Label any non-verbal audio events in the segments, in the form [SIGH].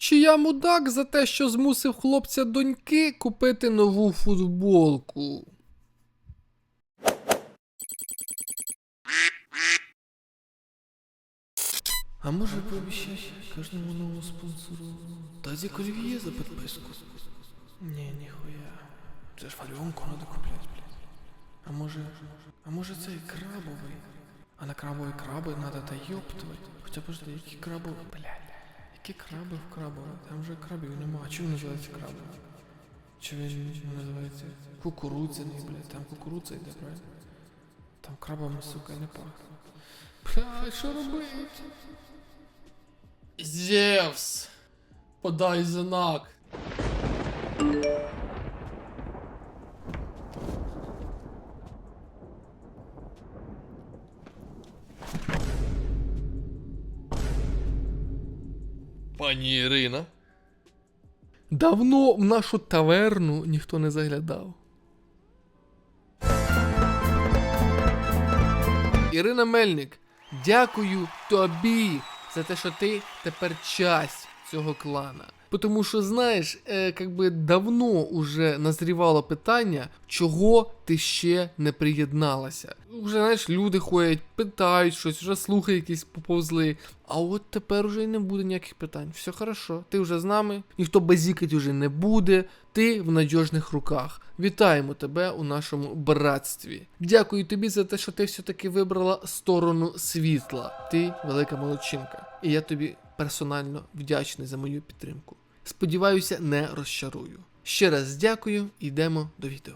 Чи я мудак за те, що змусив хлопця доньки купити нову футболку? А може пообіщати кожному новому спонсору тазик олів'є за підписку? Ні, ніхуя. Це ж варіонку треба купляти, блядь. А може, а може цей крабовий? А на крабові краби треба та йоптувати. Хоча подожди, які крабові, блядь. Які краби в крабові? Там же крабів нема. Чому називається крабовий? Чи він називається кукурудзяний, блядь? Там кукурудза йде, правильно? Там крабами, сука, не пахне. Бля, що робити? Зевс! Подай знак. Пані Ірина. Давно в нашу таверну ніхто не заглядав. Ірина Мельник, дякую тобі за те, що ти тепер часть цього клана. Тому що, знаєш, е, как би давно уже назрівало питання, чого ти ще не приєдналася. Уже знаєш, люди ходять, питають щось, вже слухи якісь поповзли. А от тепер уже й не буде ніяких питань. Все хорошо, ти вже з нами, ніхто базікать уже не буде. Ти в надіжних руках. Вітаємо тебе у нашому братстві. Дякую тобі за те, що ти все-таки вибрала сторону світла. Ти велика молодчинка. І я тобі персонально вдячний за мою підтримку. Сподіваюся, не розчарую. Ще раз дякую, йдемо до відео.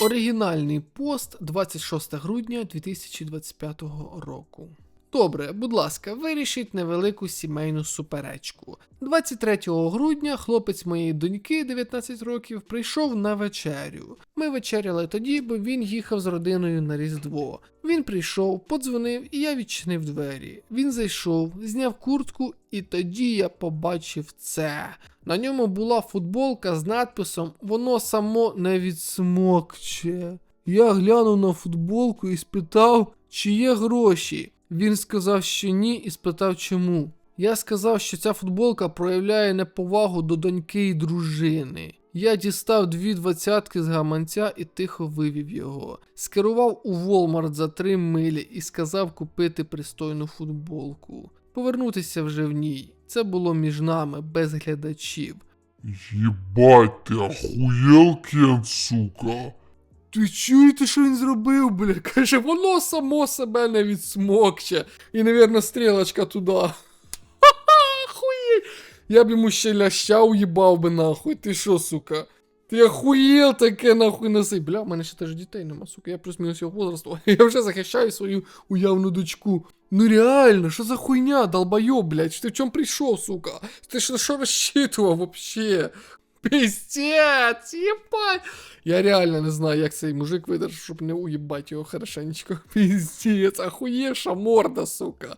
Оригінальний пост 26 грудня 2025 року. Добре, будь ласка, вирішіть невелику сімейну суперечку. 23 грудня хлопець моєї доньки, 19 років, прийшов на вечерю. Ми вечеряли тоді, бо він їхав з родиною на Різдво. Він прийшов, подзвонив, і я відчинив двері. Він зайшов, зняв куртку, і тоді я побачив це. На ньому була футболка з надписом Воно само не відсмокче. Я глянув на футболку і спитав, чи є гроші. Він сказав, що ні, і спитав чому. Я сказав, що ця футболка проявляє неповагу до доньки і дружини. Я дістав дві двадцятки з гаманця і тихо вивів його. Скерував у Walmart за три милі і сказав купити пристойну футболку. Повернутися вже в ній. Це було між нами, без глядачів. Ебать, ты охуел, Кен, сука? Ти чуєте, що він зробив, бля? [LAUGHS] Каже, воно само себе не відсмокче. І, навірно, стрілочка туди. [LAUGHS] Ха-ха. Я б йому ще ляща уїбав би нахуй. Ти що, сука? Ти охуєл таке нахуй носи. Бля, в мене ще теж дітей нема, сука. Я плюс-мінус його возрасту. [LAUGHS] Я вже захищаю свою уявну дочку. Ну реально, що за хуйня, долбойоб, блядь? Ти в чому прийшов, сука? Ти що, що розчитував вообще? Пиздец, ебать. Я реально не знаю, як цей мужик видержав, щоб не уїбать його хорошенечко. [LAUGHS] Пиздец, ахуєша морда, сука.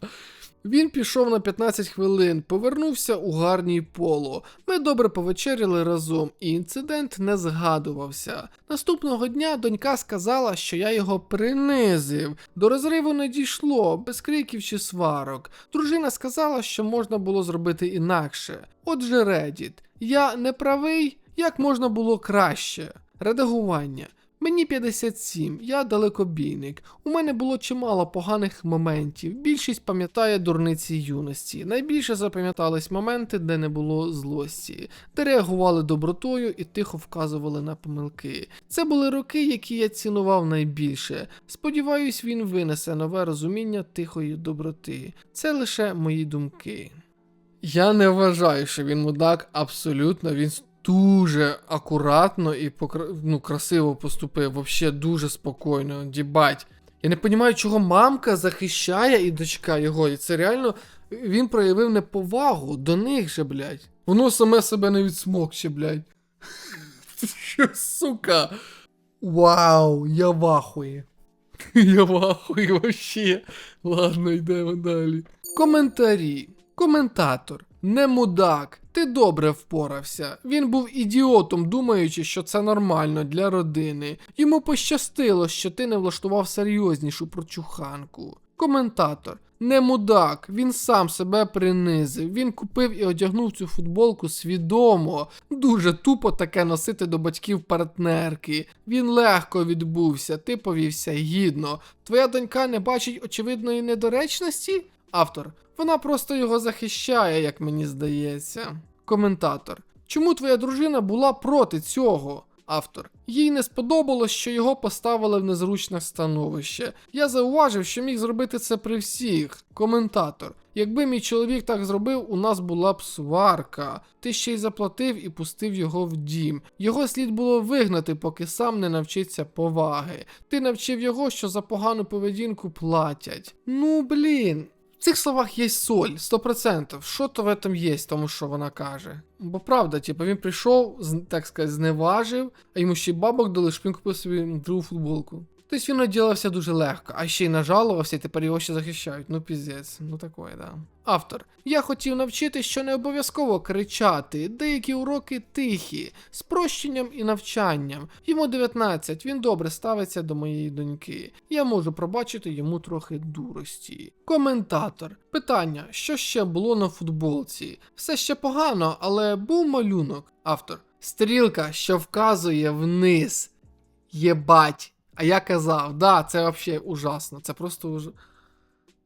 Він пішов на 15 хвилин, повернувся у гарній поло. Ми добре повечеряли разом, і інцидент не згадувався. Наступного дня донька сказала, що я його принизив. До розриву не дійшло, без криків чи сварок. Дружина сказала, що можна було зробити інакше. Отже, Reddit. Я не правий, як можна було краще. Редагування. Мені 57, я далекобійник. У мене було чимало поганих моментів. Більшість пам'ятає дурниці юності. Найбільше запам'ятались моменти, де не було злості, де реагували добротою і тихо вказували на помилки. Це були роки, які я цінував найбільше. Сподіваюсь, він винесе нове розуміння тихої доброти. Це лише мої думки. Я не вважаю, що він мудак, абсолютно. Він дуже акуратно і ну, красиво поступив, вообще дуже спокійно, дібать. Я не розумію, чого мамка захищає і дочка його. І це реально він проявив неповагу до них же, блядь. Воно саме себе не відсмокче, блядь. [LAUGHS] Що, сука? Вау, я в. [LAUGHS] Я в ахуї вообще. Ладно, йдемо далі. Коментарі. Коментатор. Не мудак, ти добре впорався. Він був ідіотом, думаючи, що це нормально для родини. Йому пощастило, що ти не влаштував серйознішу прочуханку. Коментатор. Не мудак, він сам себе принизив. Він купив і одягнув цю футболку свідомо. Дуже тупо таке носити до батьків партнерки. Він легко відбувся, ти повівся гідно. Твоя донька не бачить очевидної недоречності? Автор. Вона просто його захищає, як мені здається. Коментатор. Чому твоя дружина була проти цього? Автор. Їй не сподобалось, що його поставили в незручне становище. Я зауважив, що міг зробити це при всіх. Коментатор. Якби мій чоловік так зробив, у нас була б сварка. Ти ще й заплатив і пустив його в дім. Його слід було вигнати, поки сам не навчиться поваги. Ти навчив його, що за погану поведінку платять. Ну блін. В цих словах є соль, 100%. Що то в этом є, тому що вона каже. Бо правда, типу, він прийшов, так сказати, зневажив, а йому ще бабок дали, щоб він купив собі другу футболку. Тобто він оділився дуже легко, а ще й нажалувався, і тепер його ще захищають. Ну піздець, ну такое, да. Автор. Я хотів навчити, що не обов'язково кричати, деякі уроки тихі, з прощенням і навчанням. Йому 19, він добре ставиться до моєї доньки. Я можу пробачити йому трохи дурості. Коментатор. Питання: що ще було на футболці? Все ще погано, але був малюнок. Автор. Стрілка, що вказує вниз. Єбать. А я казав, да, це вообще ужасно. Це просто уж...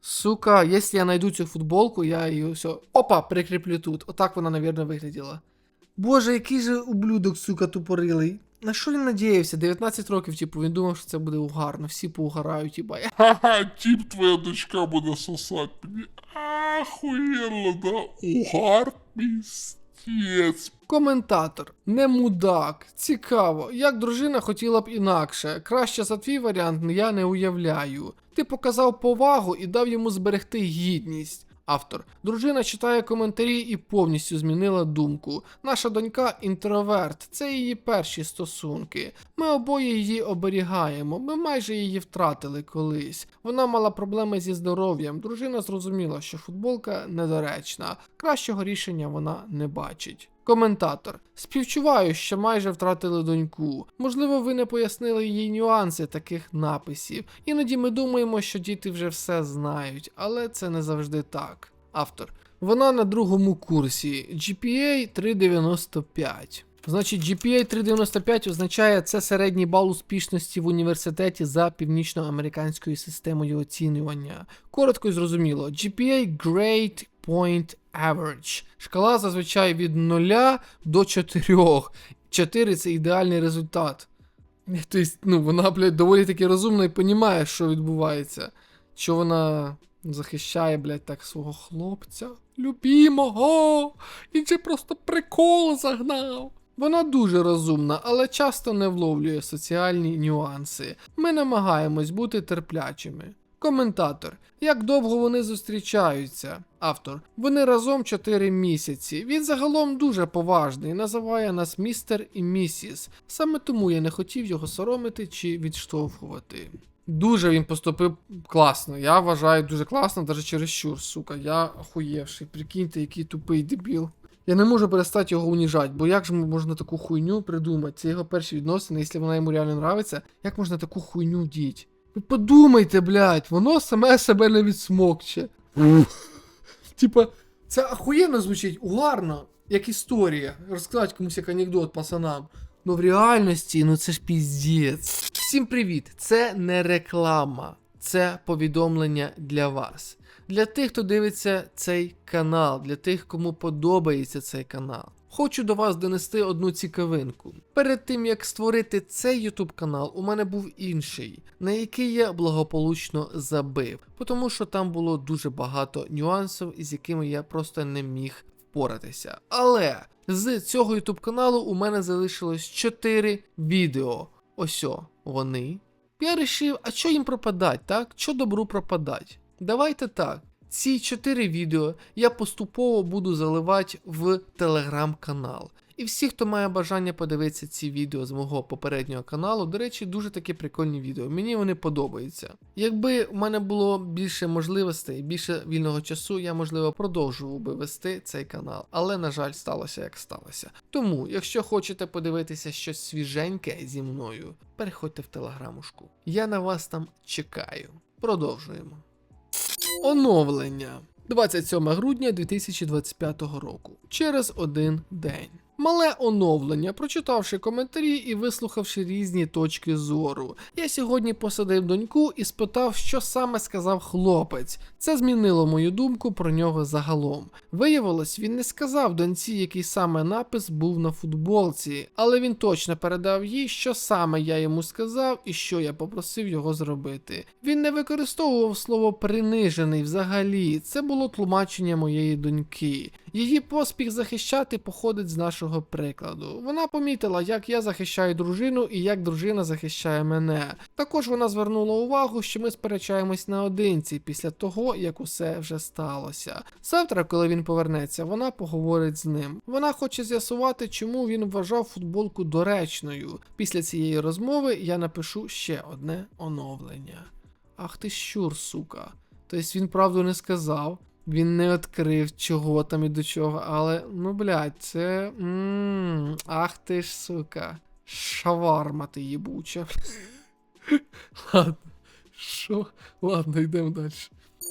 Сука, якщо я знайду цю футболку, я її все. Опа, прикріплю тут. Отак вона, навірно, вигляділа. Боже, який же ублюдок, сука, тупорилий. На що він надіявся? 19 років, типу, він думав, що це буде угарно, всі поугарають, типа. Ха-ха, тип твоя дочка буде сосать мені. Ахуєнно, да? Угар, пістець. Коментатор. Не мудак. Цікаво, як дружина хотіла б інакше. Краще за твій варіант я не уявляю. Ти показав повагу і дав йому зберегти гідність. Автор. Дружина читає коментарі і повністю змінила думку. Наша донька інтроверт, це її перші стосунки. Ми обоє її оберігаємо. Ми майже її втратили колись. Вона мала проблеми зі здоров'ям. Дружина зрозуміла, що футболка недоречна. Кращого рішення вона не бачить. Коментатор. Співчуваю, що майже втратили доньку. Можливо, ви не пояснили їй нюанси таких написів. Іноді ми думаємо, що діти вже все знають, але це не завжди так. Автор. Вона на другому курсі. GPA 395. Значить, GPA 395 означає це середній бал успішності в університеті за північноамериканською системою оцінювання. Коротко і зрозуміло, GPA Grade Point Average. Шкала зазвичай від 0 до 4. 4 це ідеальний результат. [LAUGHS] Тобто, ну, вона, блядь, доволі таки розумна і розуміє, що відбувається. Що вона захищає, блядь, так свого хлопця. Любімого! Він же просто прикол загнав. Вона дуже розумна, але часто не вловлює соціальні нюанси. Ми намагаємось бути терплячими. Коментатор. Як довго вони зустрічаються? Автор. Вони разом 4 місяці. Він загалом дуже поважний, називає нас містер і місіс. Саме тому я не хотів його соромити чи відштовхувати. Дуже він поступив класно. Я вважаю дуже класно, навіть чересчур, сука. Я охуєвший. Прикиньте, який тупий дебіл. Я не можу перестати його уніжати, бо як же можна таку хуйню придумати? Це його перші відносини, якщо вона йому реально нравиться, як можна таку хуйню діть? Ви подумайте, блядь, воно саме себе не відсмокче. Типа, це ахуєнно звучить, угарно, як історія. Розказати комусь як анекдот пацанам. Ну в реальності, ну це ж піздець. Всім привіт! Це не реклама, це повідомлення для вас. Для тих, хто дивиться цей канал, для тих, кому подобається цей канал. Хочу до вас донести одну цікавинку. Перед тим як створити цей YouTube канал, у мене був інший, на який я благополучно забив, тому що там було дуже багато нюансів, із якими я просто не міг впоратися. Але з цього YouTube каналу у мене залишилось 4 відео. Ось вони. Я вирішив, а що їм пропадать, так? Що добру пропадать? Давайте так. Ці 4 відео я поступово буду заливати в телеграм-канал. І всі, хто має бажання подивитися ці відео з мого попереднього каналу, до речі, дуже такі прикольні відео. Мені вони подобаються. Якби в мене було більше можливостей, більше вільного часу, я можливо продовжував би вести цей канал. Але, на жаль, сталося як сталося. Тому, якщо хочете подивитися щось свіженьке зі мною, переходьте в телеграмушку. Я на вас там чекаю. Продовжуємо. Оновлення 27 грудня 2025 року. Через один день. Мале оновлення, прочитавши коментарі і вислухавши різні точки зору. Я сьогодні посадив доньку і спитав, що саме сказав хлопець. Це змінило мою думку про нього загалом. Виявилось, він не сказав доньці, який саме напис був на футболці, але він точно передав їй, що саме я йому сказав і що я попросив його зробити. Він не використовував слово принижений взагалі. Це було тлумачення моєї доньки. Її поспіх захищати походить з нашого прикладу. Вона помітила, як я захищаю дружину і як дружина захищає мене. Також вона звернула увагу, що ми сперечаємось наодинці після того, як усе вже сталося. Завтра, коли він повернеться, вона поговорить з ним. Вона хоче з'ясувати, чому він вважав футболку доречною. Після цієї розмови я напишу ще одне оновлення. Ах ти щур, сука. Тобто він правду не сказав. Він не відкрив чого там і до чого, але ну блядь, це. м ах ти ж, сука. Шаварма ти їбуча. [LAUGHS] Ладно. Що? Ладно, йдемо далі.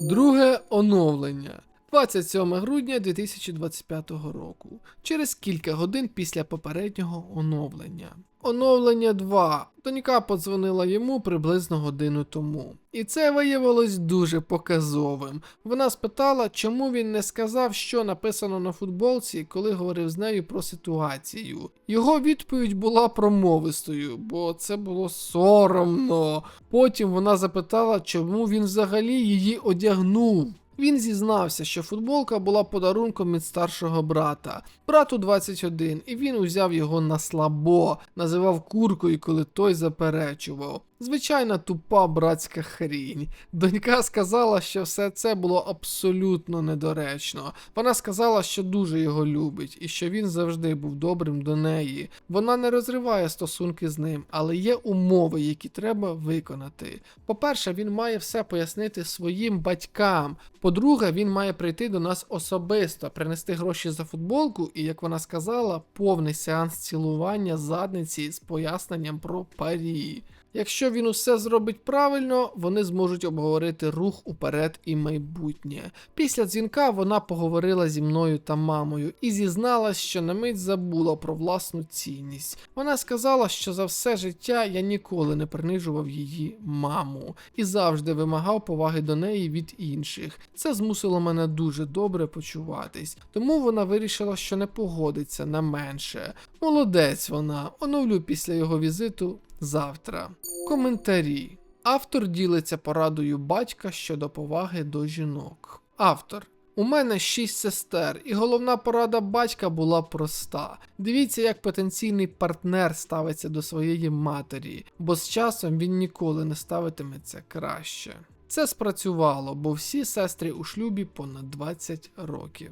Друге оновлення. 27 грудня 2025 року. Через кілька годин після попереднього оновлення. Оновлення 2. Донька подзвонила йому приблизно годину тому. І це виявилось дуже показовим. Вона спитала, чому він не сказав, що написано на футболці, коли говорив з нею про ситуацію. Його відповідь була промовистою, бо це було соромно. Потім вона запитала, чому він взагалі її одягнув. Він зізнався, що футболка була подарунком від старшого брата. Брату 21, і він узяв його на слабо, називав куркою, коли той заперечував. Звичайна тупа братська хрінь. Донька сказала, що все це було абсолютно недоречно. Вона сказала, що дуже його любить і що він завжди був добрим до неї. Вона не розриває стосунки з ним, але є умови, які треба виконати. По-перше, він має все пояснити своїм батькам. По-друге, він має прийти до нас особисто, принести гроші за футболку і, як вона сказала, повний сеанс цілування задниці з поясненням про парі. Якщо він усе зробить правильно, вони зможуть обговорити рух уперед і майбутнє. Після дзвінка вона поговорила зі мною та мамою і зізналась, що на мить забула про власну цінність. Вона сказала, що за все життя я ніколи не принижував її маму і завжди вимагав поваги до неї від інших. Це змусило мене дуже добре почуватись, тому вона вирішила, що не погодиться на менше. Молодець вона, оновлю після його візиту завтра. Коментарі. Автор ділиться порадою батька щодо поваги до жінок. Автор. У мене шість сестер, і головна порада батька була проста. Дивіться, як потенційний партнер ставиться до своєї матері, бо з часом він ніколи не ставитиметься краще. Це спрацювало, бо всі сестри у шлюбі понад 20 років.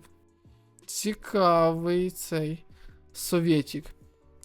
Цікавий цей совєтік.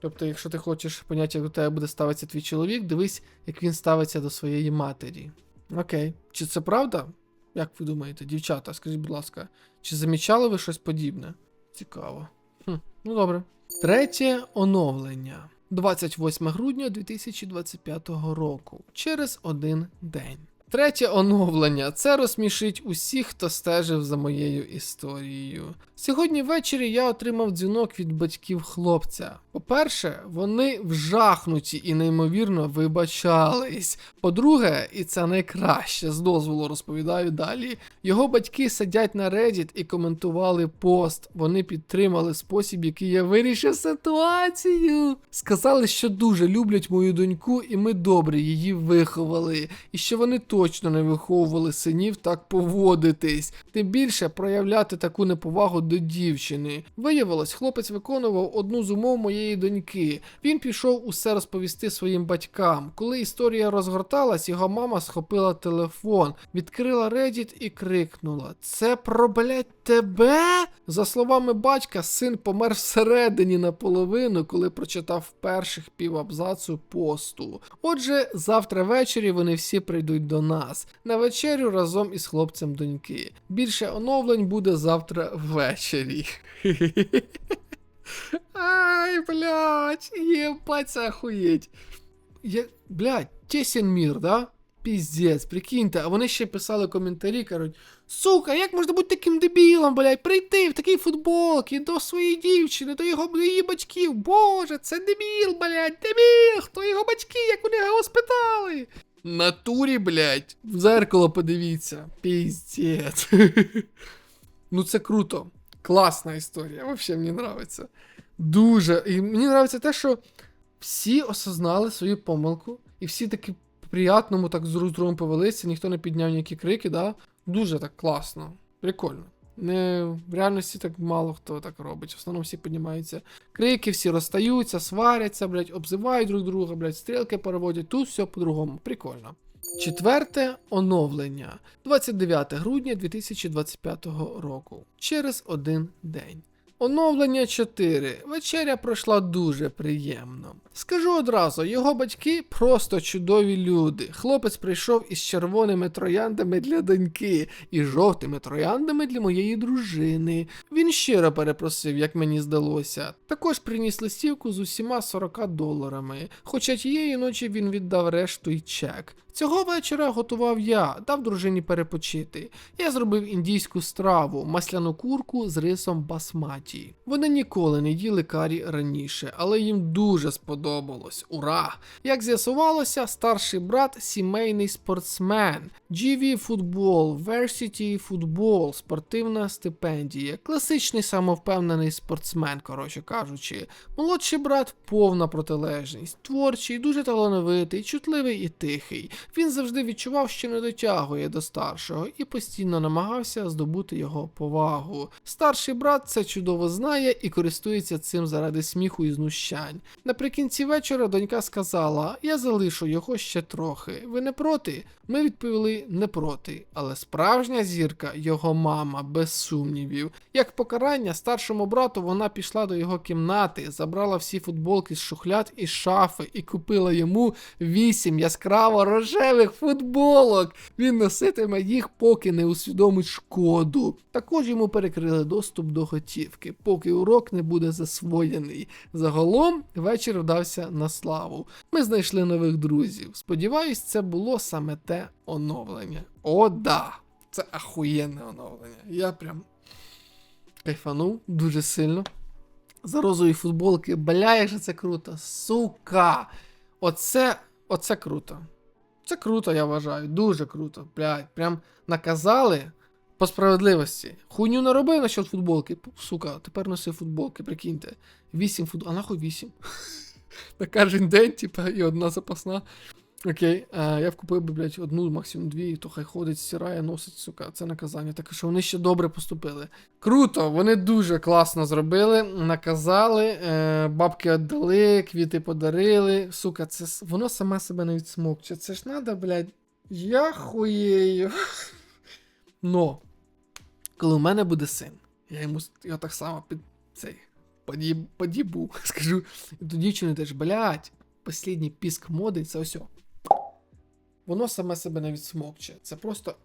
Тобто, якщо ти хочеш поняти, як до тебе буде ставитися твій чоловік, дивись, як він ставиться до своєї матері. Окей. Чи це правда? Як ви думаєте, дівчата, скажіть, будь ласка, чи замічали ви щось подібне? Цікаво. Хм, ну добре. Третє оновлення. 28 грудня 2025 року. Через один день. Третє оновлення. Це розсмішить усіх, хто стежив за моєю історією. Сьогодні ввечері я отримав дзвінок від батьків хлопця. По-перше, вони вжахнуті і неймовірно вибачались. По-друге, і це найкраще з дозволу розповідаю далі. Його батьки сидять на Reddit і коментували пост. Вони підтримали спосіб, який я вирішив ситуацію. Сказали, що дуже люблять мою доньку, і ми добре її виховали. І що вони точно не виховували синів так поводитись. Тим більше проявляти таку неповагу до дівчини. Виявилось, хлопець виконував одну з умов моєї доньки. Він пішов усе розповісти своїм батькам. Коли історія розгорталась, його мама схопила телефон, відкрила Reddit і крикнула: Це про блять тебе? За словами батька, син помер всередині наполовину, коли прочитав перших півабзацу посту. Отже, завтра ввечері вони всі прийдуть до нас на вечерю разом із хлопцем доньки. Більше оновлень буде завтра ввечері. [LAUGHS] Ай, блядь, ебать, це охуєть. Я, блядь, тесен мир, да? піздець, прикиньте, а вони ще писали коментарі, кажуть, сука, як можна бути таким дебілом, блядь, прийти в такій футболці до своєї дівчини, до його її батьків. Боже, це дебіл, блядь, дебіл, хто його батьки, як вони його спитали. Натурі, блядь, в зеркало подивіться. Піздець. [LAUGHS] ну це круто. Класна історія. Вообще мені нравиться. Дуже. І мені нравиться те, що всі осознали свою помилку, і всі таки приятному так з другом повелися, ніхто не підняв ніякі крики, да? Дуже так класно. Прикольно. Не, в реальності так мало хто так робить. В основному всі піднімаються. Крики, всі розстаються, сваряться, блядь, обзивають друг друга, блядь, стрілки переводять. Тут все по-другому. Прикольно. Четверте оновлення 29 грудня 2025 року. Через один день. Оновлення 4. Вечеря пройшла дуже приємно. Скажу одразу, його батьки просто чудові люди. Хлопець прийшов із червоними трояндами для доньки і жовтими трояндами для моєї дружини. Він щиро перепросив, як мені здалося. Також приніс листівку з усіма 40 доларами. Хоча тієї ночі він віддав решту й чек. Цього вечора готував я, дав дружині перепочити. Я зробив індійську страву, масляну курку з рисом басматі. Вони ніколи не їли карі раніше, але їм дуже сподобалось. Ура! Як з'ясувалося, старший брат сімейний спортсмен. GV футбол, Varsity футбол, спортивна стипендія. Класичний самовпевнений спортсмен, коротше кажучи. Молодший брат повна протилежність, творчий, дуже талановитий, чутливий і тихий. Він завжди відчував, що не дотягує до старшого, і постійно намагався здобути його повагу. Старший брат це чудово знає і користується цим заради сміху і знущань. Наприкінці вечора донька сказала: Я залишу його ще трохи. Ви не проти? Ми відповіли не проти. Але справжня зірка, його мама, без сумнівів. Як покарання, старшому брату вона пішла до його кімнати, забрала всі футболки з шухляд і шафи і купила йому вісім яскраво рожевих футболок. Він носитиме їх, поки не усвідомить шкоду. Також йому перекрили доступ до готівки, поки урок не буде засвоєний. Загалом вечір вдався на славу. Ми знайшли нових друзів. Сподіваюсь, це було саме те оновлення. О, да! Це ахуєнне оновлення. Я прям кайфанув дуже сильно. За розові футболки, бля, як же це круто. Сука! Оце, оце круто. Це круто, я вважаю. Дуже круто. Блядь, прям наказали по справедливості. Хуйню наробив насчет футболки. Сука, тепер носи футболки, прикиньте. Вісім футболок. А нахуй вісім? [LAUGHS] На кожен день, типа, і одна запасна. Окей, а, я вкупив би, блядь, одну, максимум дві, і то хай ходить, стирає, носить, сука, це наказання. Так що вони ще добре поступили. Круто, вони дуже класно зробили, наказали, е, бабки віддали, квіти подарили. Сука, це воно саме себе не відсмокче. Це ж надо, блядь. Я хуєю. [LAUGHS] Но, коли у мене буде син, я йому його так само під цей подіб, подібу, [LAUGHS] скажу. І до дівчини теж, блядь, послідній піск моди, це ось. Воно саме себе не відсмокче. Це просто.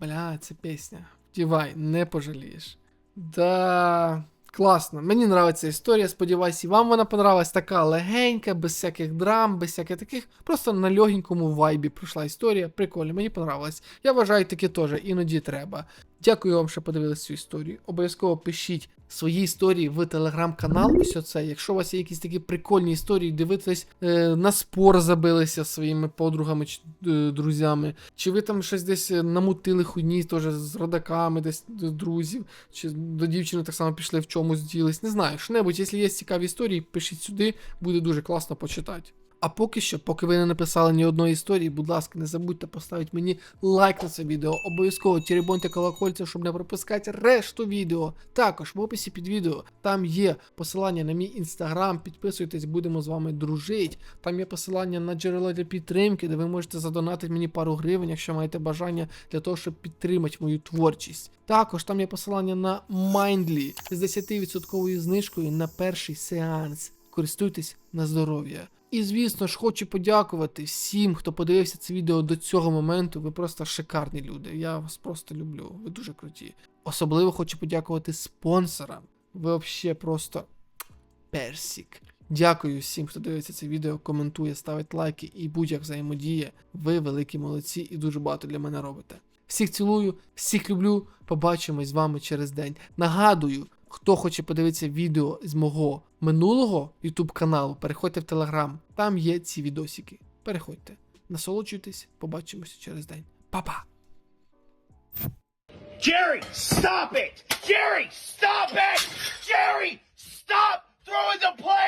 Бля, це пісня. Вдівай, не пожалієш. Да. Класно. Мені нравиться історія. Сподіваюся, і вам вона понравилась. Така легенька, без всяких драм, без всяких таких. Просто на легенькому вайбі пройшла історія. Прикольно, мені понравилось. Я вважаю, таке теж іноді треба. Дякую вам, що подивилися цю історію. Обов'язково пишіть свої історії в телеграм-канал. Ось оце. Якщо у вас є якісь такі прикольні історії, дивитесь е, на спор забилися своїми подругами чи е, друзями, чи ви там щось десь намутили хуйні теж з родаками, десь до друзів, чи до дівчини так само пішли в чомусь ділись. Не знаю, що-небудь, якщо є цікаві історії, пишіть сюди, буде дуже класно почитати. А поки що, поки ви не написали ні одної історії, будь ласка, не забудьте поставити мені лайк на це відео. Обов'язково теребоньте колокольця, щоб не пропускати решту відео. Також в описі під відео там є посилання на мій інстаграм. Підписуйтесь, будемо з вами дружити. Там є посилання на джерела для підтримки, де ви можете задонатити мені пару гривень, якщо маєте бажання для того, щоб підтримати мою творчість. Також там є посилання на Mindly з 10% знижкою на перший сеанс. Користуйтесь на здоров'я. І звісно ж, хочу подякувати всім, хто подивився це відео до цього моменту. Ви просто шикарні люди. Я вас просто люблю. Ви дуже круті. Особливо хочу подякувати спонсорам. Ви взагалі просто персик. Дякую всім, хто дивиться це відео, коментує, ставить лайки і будь-як взаємодіє. Ви великі молодці і дуже багато для мене робите. Всіх цілую, всіх люблю. Побачимось з вами через день. Нагадую, хто хоче подивитися відео з мого минулого YouTube каналу, переходьте в Телеграм. Там є ці відосики. Переходьте, насолоджуйтесь, побачимося через день. Па-па! Jerry, stop it! Jerry, stop it! Jerry, stop throwing the play!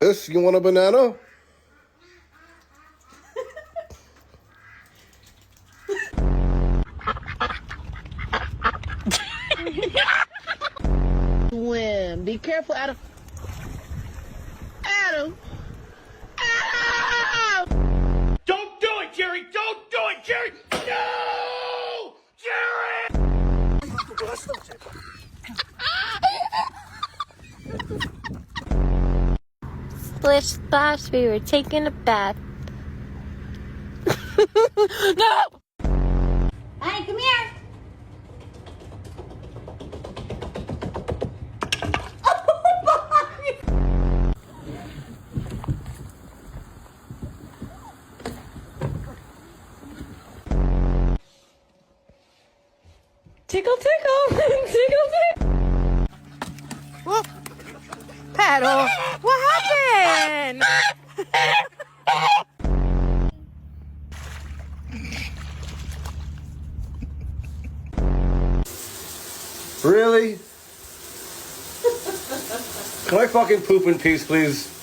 This, you want a banana? Be careful, Adam. Adam. Adam! Don't do it, Jerry! Don't do it, Jerry! No! Jerry! Splish splash, we were taking a bath. [LAUGHS] no! Tickle, tickle, [LAUGHS] tickle, tickle. Paddle, what happened? Really? Can I fucking poop in peace, please?